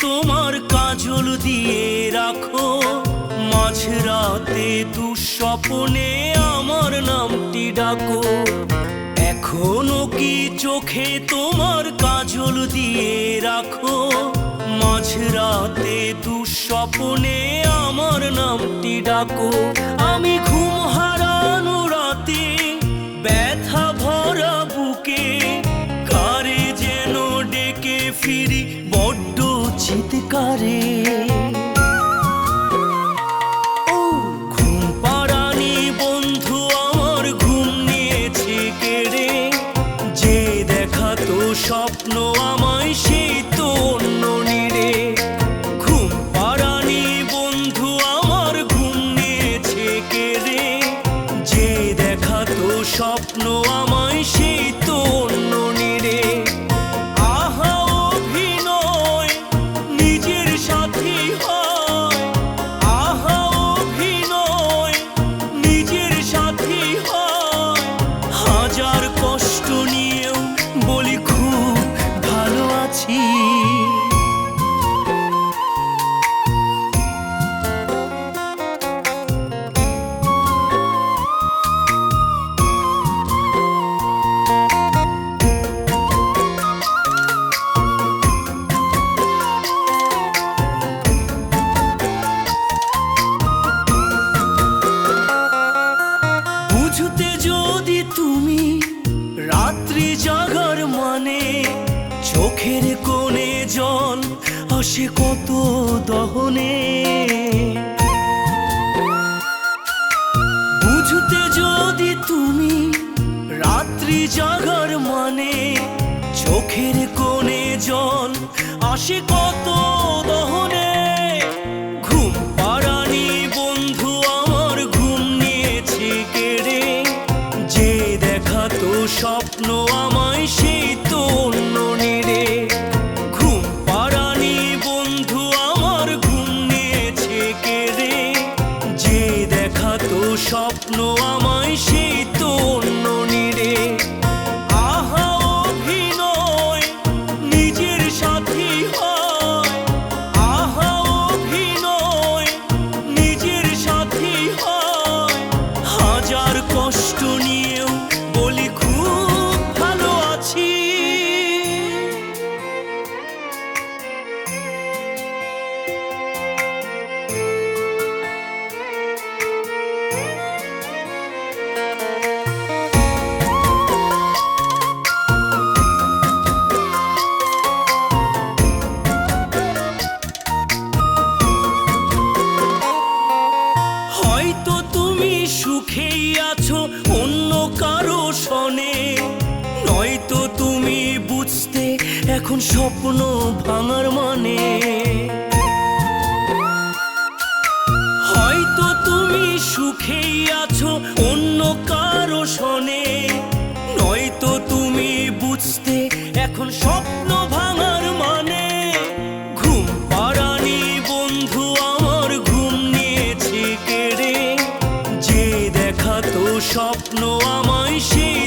তোমার কাজল দিয়ে রাখো। মাঝরাতে দুঃস্বপনে আমার নামটি ডাকো। এখনও কি চোখে তোমার কাজল দিয়ে রাখো? মাঝরাতে দুঃস্বপনে আমার নামটি ডাকো। আমি ঘুম হারানো রাতে ব্যথা ভরা বুকে কারে যেন ডেকে ফিরি করে চোখের কোণে জল আসে কত দহনে। বুঝতে যদি তুমি রাত্রি জাগার মানে চোখের কোণে জল আসে কত দহনে সুখেই আছো অন্য কারও সনে নয়তো তুমি বুঝতে এখন স্বপ্ন ভাঙার মানে। হয়তো তুমি সুখেই আছো অন্য কারও সনে নয়তো তুমি বুঝতে এখন স্বপ্ন স্বপ্ন আমায় সেই